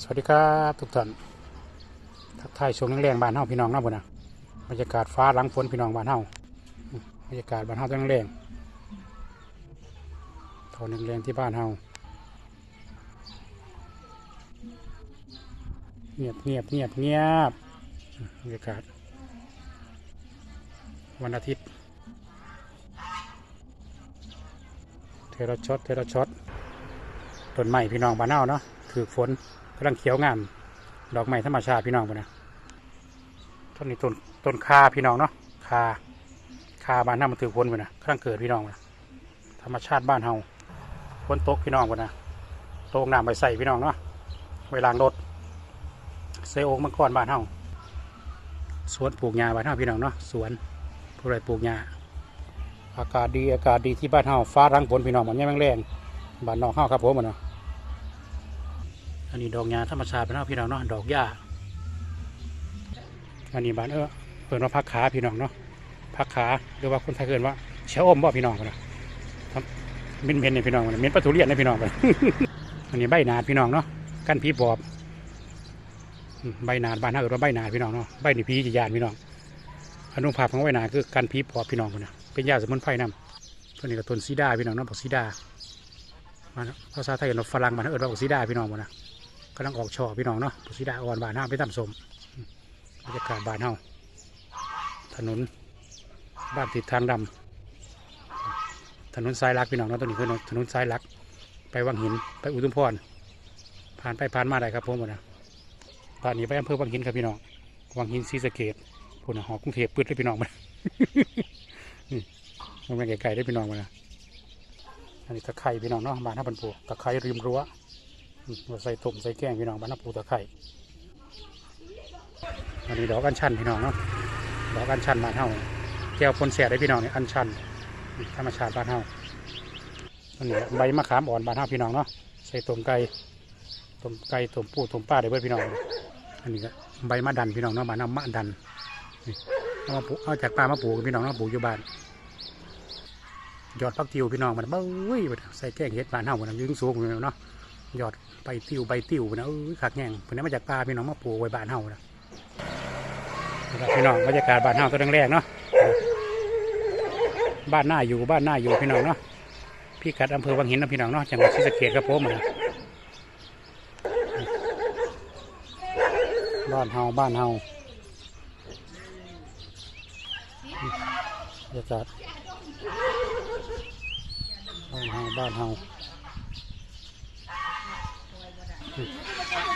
สวัสดีครับทุกท่านทักทายช่วงแรงๆบ้านเฮาพี่น้องนะพุ่นนะบรรยากาศฟ้าหลังฝนพี่น้องบ้านเฮาบรรยากาศบ้านเฮาแรงๆตอนแรงๆที่บ้านเฮาเงียบเงียบเงียบเงียบบรรยากาศ วันอาทิตย์ เทระช็อตเทระช็อตต้นไม้พี่น้องบ้านเฮาเนาะถือฝน กำลังเขียวงาม ดอกไม้ธรรมชาติพี่น้องปะนะต้นนี้ต้นต้นคาพี่น้องเนาะคาคาบ้านเฮามันถือฝนปะนะกำลังเกิดพี่น้องนะธรรมชาติบ้านเฮาฝนตกพี่น้องปะนะโตกน้ำไปใส่พี่น้องเนาะไว้ล้างรถใส่โอ่งมังกรบ้านเฮาสวนปลูกหญ้าบ้านเฮาพี่น้องเนาะสวนผู้ใดปลูกหญ้าอากาศดีอากาศดีที่บ้านเฮาฟ้ารังฝนพี่น้องมันยังแรงบ้านนอกเฮาครับผมเนาะ อันนี้ดอกหญ้าธรรมชาติพี่น้องพี่น้องเนาะดอกหญ้าอันนี้บ้านเออเปิดว่าพักขาพี่น้องเนาะพักขาหรือว่าคนไทยเกินว่าเชะอมบ่พี่น้องกันนะครับเม็นเม็นเนี่ยพี่น้องกันเม็นปลาทุเรียนเนี่ยพี่น้องกันอันนี้ใบหนาดพี่น้องเนาะกันผีปอบอืมใบหนาดบ้านเราเอิ้นว่าใบหนาดพี่น้องเนาะใบนี่ผีจะยานพี่น้องอนุภาพของใบหนาดคือกันผีปอบพี่น้องคนนะเป็นยาสมุนไพรนำตัวนี้ก็ต้นซีดาพี่น้องเนาะบอกซีดามาเนาะภาษาไทยเอิ้นว่าฝรั่งมันเอิ้นว่าบอกซีดาพี่น้องหมดนะ กำลังออกช่อพี่น้องเนาะปุสิดาอ่อนบานห้าไปตำสมอืมบรรยากาศบานเฮาถนนบ้านติดทางดำถนนสายลักพี่น้องเนาะตัวนี้คือถนนสายลัก ไปวังหินไปอุทุมพรผ่านไปผ่านมาได้ครับผมหมดนะบ้านนี้ไปอำเภอวังหินครับพี่น้องวังหินศรีสะเกดพุ่นน่ะหอกรุงเทพปืดเลยพี่น้องมันนี่มันเป็นไกลๆได้พี่น้องมันะอันนี้ตะไคร่พี่น้องเนาะบ้านท่าบันปูตะไคร่ริมรั้ว มเราใส่ต้มใส่แกงพี่น้องบ้านน้ำปูตะไคร่อันนี้ดอกอัญชันพี่น้องเนาะดอกอัญชันบ้านเฮาแก้วปนเสียได้พี่น้องเนี่ยอัญชันอืมธรรมชาติบ้านเฮาอันนี้ใบมะขามอ่อนบ้านเฮาพี่น้องเนาะใส่ต้มไก่ต้มไก่ต้มปูต้มปลาได้เบิดพี่น้อง อันนี้ก็ใบมะดันพี่น้องเนาะบ้านเฮามะดันเอามาปลูกเอาจากปลามาปลูกพี่น้องเนาะปลูกอยู่บ้านยอดพักติวพี่น้องมันเบ้ยใส่แกงเห็ดบ้านเฮามันยืงสูงอยู่เนาะ ยอดใบติวใบติวนะเอ้ยขักแง่งเพิ่นนำมาจากป่าพี่น้องมาปลูกไว้บ้านเฮานะพี่น้องบรรยากาศบ้านเฮาตัวแรกๆเนาะบ้านหน้าอยู่บ้านหน้าอยู่พี่น้องเนาะพี่กัดอำเภอวังหินนะพี่น้องเนาะจังหวัดศรีสะเกษครับผมนะบ้านเฮาบ้านเฮาบรรยากาศบ้านเฮาบ้านเฮา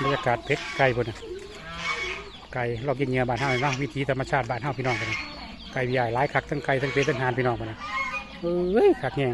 บรรยากาศเพชรไก่บนไก่เรากินเนื้อบ้านเฮาเห็นาะวิถีธรรมชาติบ้านเฮาพี่น้องกันไก่ใหญ่หลายคักทั้งไก่ทั้งเป็ดทั้งห่านพี่น้องกันเอ้ยคักแง่